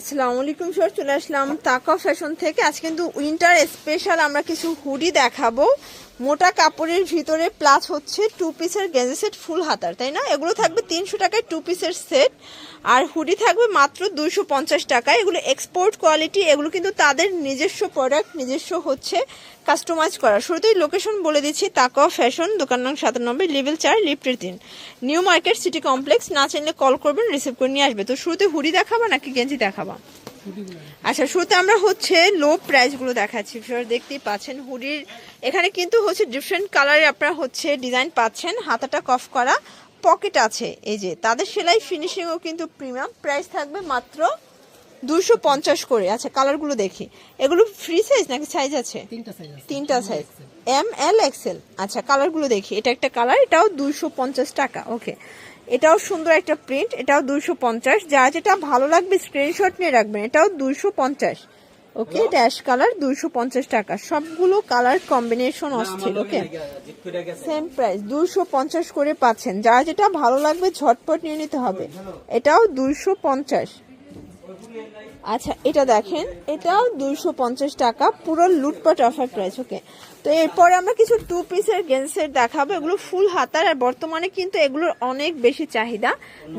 আসসালামু আলাইকুম স্যার, চলে আসলাম তাকা ফ্যাশন থেকে। আজ কিন্তু উইন্টার স্পেশাল আমরা কিছু হুডি দেখাবো। মোটা কাপড়ের ভিতরে প্লাস হচ্ছে টু পিসের গেঞ্জি সেট ফুল হাতার, তাই না? এগুলো থাকবে তিনশো টাকায় টু পিসের সেট আর হুডি থাকবে মাত্র দুইশো পঞ্চাশ টাকায়। এগুলো এক্সপোর্ট কোয়ালিটি এগুলো কিন্তু তাদের নিজস্ব প্রোডাক্ট নিজস্ব হচ্ছে কাস্টমাইজ করা। শুরুতেই লোকেশন বলে দিচ্ছি তাকা ফ্যাশন, দোকান নং সাতানব্বই লেভেল চার, লিফটের তিন। নিউ মার্কেট সিটি কমপ্লেক্স না চাইলে কল করবেন রিসিভ করে নিয়ে আসবে। তো শুরুতে হুডি দেখাবো নাকি গেঞ্জি দেখাবা? আচ্ছা শুরুতে আমরা হচ্ছে লো প্রাইসগুলো দেখাচ্ছি। ফিওর দেখতেই পাচ্ছেন হুডির এখানে কিন্তু হচ্ছে ডিফারেন্ট কালারে আপনারা হচ্ছে ডিজাইন পাচ্ছেন। হাতাটা কফ করা পকেট আছে। এই যে তাদের সেলাই ফিনিশিংও কিন্তু প্রিমিয়াম প্রাইস থাকবে মাত্র দুশো পঞ্চাশ করে। আচ্ছা কালারগুলো দেখি। এগুলো ফ্রি সাইজ নাকি সাইজ আছে? তিনটা সাইজ এম এল এক্সেল আচ্ছা কালারগুলো দেখি। এটা একটা কালার এটাও দুইশো পঞ্চাশ টাকা। ওকে এটাও সুন্দর একটা প্রিন্ট এটাও দুইশো পঞ্চাশ। যা যেটা ভালো লাগবে স্ক্রিনশট নিয়ে রাখবেন এটাও দুইশো পঞ্চাশ। ওকে ড্যাশ কালার দুইশো পঞ্চাশ টাকা। সবগুলো কালার কম্বিনেশন অস্থির ওকে সেম প্রাইস দুইশো পঞ্চাশ করে পাচ্ছেন। যা যেটা ভালো লাগবে ঝটপট নিয়ে নিতে হবে। এটাও দুইশো পঞ্চাশ। আচ্ছা এটা দেখেন, এটাও দুইশো পঞ্চাশ টাকা, পুরো লুটপাট অফার প্রাইস ওকে তো এরপরে আমরা কিছু টু পিসের গেন্সের দেখাবো, এগুলো ফুল হাতার, আর বর্তমানে কিন্তু এগুলোর অনেক বেশি চাহিদা।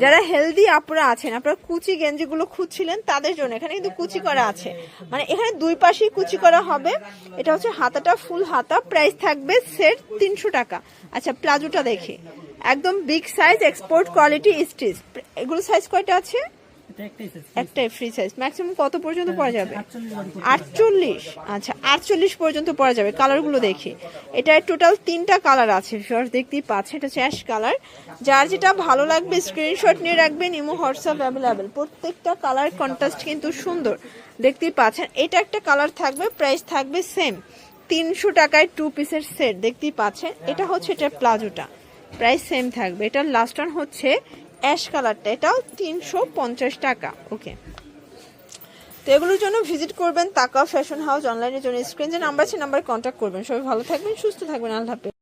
যারা হেলদি আপনারা আছেন, আপনারা কুচি গেঞ্জিগুলো খুঁজছিলেন, তাদের জন্য, এখানে কিন্তু কুচি করা আছে। মানে এখানে দুই পাশেই কুচি করা হবে, এটা হচ্ছে হাতাটা ফুল হাতা প্রাইস থাকবে সেট তিনশো টাকা। আচ্ছা প্লাজোটা দেখি। একদম big size export quality stitch এগুলো সাইজ কয়টা আছে? একটাই ফ্রি সাইজ ম্যাক্সিমাম কত পর্যন্ত পরা যাবে? আটচল্লিশ আচ্ছা আটচল্লিশ পর্যন্ত পরা যাবে। কালারগুলো দেখি। এটা টোটাল তিনটা কালার আছে। দেখতেই পাচ্ছেন এটা হচ্ছে অ্যাশ কালার যার যেটা ভালো লাগবে স্ক্রিনশট নিয়ে রাখবেন ইমো হোয়াটসঅ্যাপ অ্যাভেলেবেল প্রত্যেকটা কালার কন্ট্রাস্ট কিন্তু সুন্দর। দেখতেই পাচ্ছেন এটা একটা কালার থাকবে প্রাইস থাকবে সেম তিনশো টাকায় টু পিসের সেট দেখতেই পাচ্ছেন এটা হচ্ছে এটা প্লাজোটা। প্রাইস সেম থাকবে। এটার লাস্ট ওয়ান হচ্ছে অ্যাশ কালারটা, এটাও তিনশো পঞ্চাশ টাকা। ওকে তো এগুলোর জন্য ভিজিট করবেন তাকা ফ্যাশন হাউস অনলাইনের জন্য স্ক্রিন যে নাম্বার আছে নাম্বার কন্ট্যাক্ট করবেন। সবাই ভালো থাকবেন, সুস্থ থাকবেন, আল্লাহ হাফেজ।